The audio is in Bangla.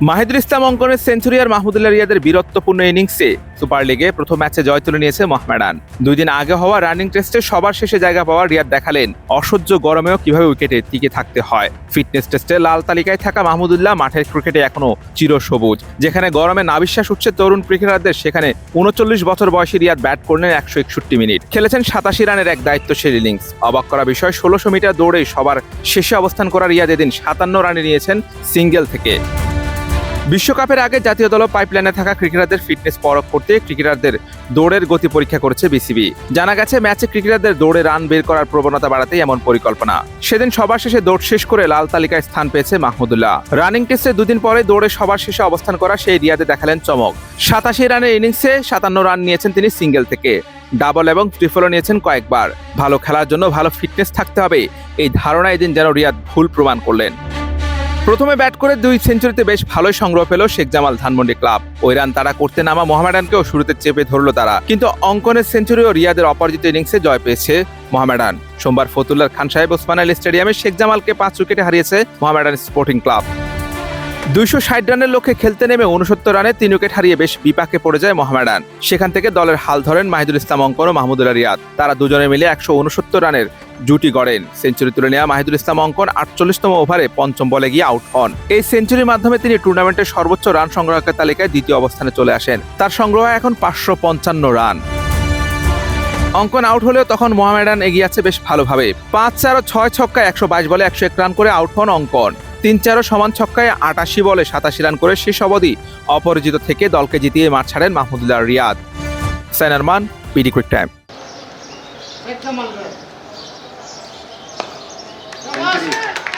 মাহিদুল ইসলাম অঙ্কনের সেঞ্চুরি আর মাহমুদুল্লাহ রিয়াদের বীরত্বপূর্ণ ইনিংসে সুপার লিগে প্রথম ম্যাচে জয় তুলে নিয়েছে মহমেডান দুই দিন আগে হওয়া রানিং টেস্টে সবার শেষে জায়গা পাওয়া রিয়াদ দেখালেন, অসহ্য গরমেও কীভাবে উইকেটে টিকে থাকতে হয়। ফিটনেস টেস্টে লাল তালিকায় থাকা মাহমুদুল্লাহ মাঠের ক্রিকেটে এখনও চিরসবুজ, যেখানে গরমে নাবিশ্বাস উঠছে তরুণ ক্রিকেটারদের, সেখানে উনচল্লিশ বছর বয়সী রিয়াদ ব্যাট করলেন একশো একষট্টি মিনিট। খেলেছেন সাতাশি রানের এক দায়িত্বশীল ইনিংস। অবাক করা বিষয়, ষোলোশো মিটার দৌড়ে সবার শেষে অবস্থান করা রিয়াদ এদিন সাতান্ন রানে নিয়েছেন সিঙ্গেল থেকে। বিশ্বকাপের আগে জাতীয় দল পাইপলাইনে থাকা ক্রিকেটারদের ফিটনেস পরখ করতে ক্রিকেটারদের দৌড়ের গতি পরীক্ষা করেছে বিসিবি জানা গেছে ম্যাচে ক্রিকেটারদের দৌড়ে রান বের করার প্রবণতা বাড়াতেই এমন পরিকল্পনা। সেদিন সবার শেষে দৌড় শেষ করে লাল তালিকায় স্থান পেয়েছে মাহমুদুল্লাহ। রানিং টেস্টে দুদিন পরে দৌড়ে সবার শেষে অবস্থান করা সেই রিয়াদে দেখালেন চমক। সাতাশি রানের ইনিংসে সাতান্ন রান নিয়েছেন তিনি সিঙ্গেল থেকে। ডাবল এবং ট্রিপলও নিয়েছেন কয়েকবার। ভালো খেলার জন্য ভালো ফিটনেস থাকতে হবে। এই ধারণা এদিন যেন রিয়াদ ভুল প্রমাণ করলেন। প্রথমে ব্যাট করে দুই সেঞ্চুরিতে বেশ ভালোই সংগ্রহ পেল শেখ জামাল ধানমন্ডি ক্লাব। ওই রান তারা করতে নামা মোহামেডানকেও শুরুতে চেপে ধরল তারা। কিন্তু অঙ্কনের সেঞ্চুরি ও রিয়াদের অপরাজিত ইনিংসে জয় পেয়েছে মোহামেডান। সোমবার ফতুল্লার খান সাহেব ওসমান আলী স্টেডিয়ামে শেখ জামালকে পাঁচ উইকেটে হারিয়েছে মোহামেডান স্পোর্টিং ক্লাব। দুইশো ষাট রানের লক্ষ্যে খেলতে নেমে উনসত্তর রানে তিন উইকেট হারিয়ে বেশ বিপাকে পড়ে যায় মোহামেডান। সেখান থেকে দলের হাল ধরেন মাহিদুল ইসলাম অঙ্কন ও মাহমুদুল্লাহ রিয়াদ। তারা দুজনে মিলে একশো উনসত্তর রানের জুটি গড়েন। সেঞ্চুরি তুলে নেওয়া মাহিদুল ইসলাম অঙ্কন আটচল্লিশতম ওভারে পঞ্চম বলে গিয়ে আউট হন। এই সেঞ্চুরির মাধ্যমে তিনি টুর্নামেন্টের সর্বোচ্চ রান সংগ্রাহকের তালিকায় দ্বিতীয় অবস্থানে চলে আসেন। তার সংগ্রহ এখন পাঁচশো পঞ্চান্ন রান। অঙ্কন আউট হলেও তখন মোহামেডান এগিয়ে আছে বেশ ভালোভাবে। পাঁচ চার ছয় ছক্কায় একশো বাইশ বলে একশো এক রান করে আউট হন অঙ্কন। তিন চারও সমান ছক্কায় আটাশি বলে সাতাশি রান করে শেষ অবধি অপরাজিত থেকে দলকে জিতিয়ে মাঠ ছাড়েন মাহমুদুল্লাহ রিয়াদ। সাইনারমান পিডি কুইক টাইম। এক কামাল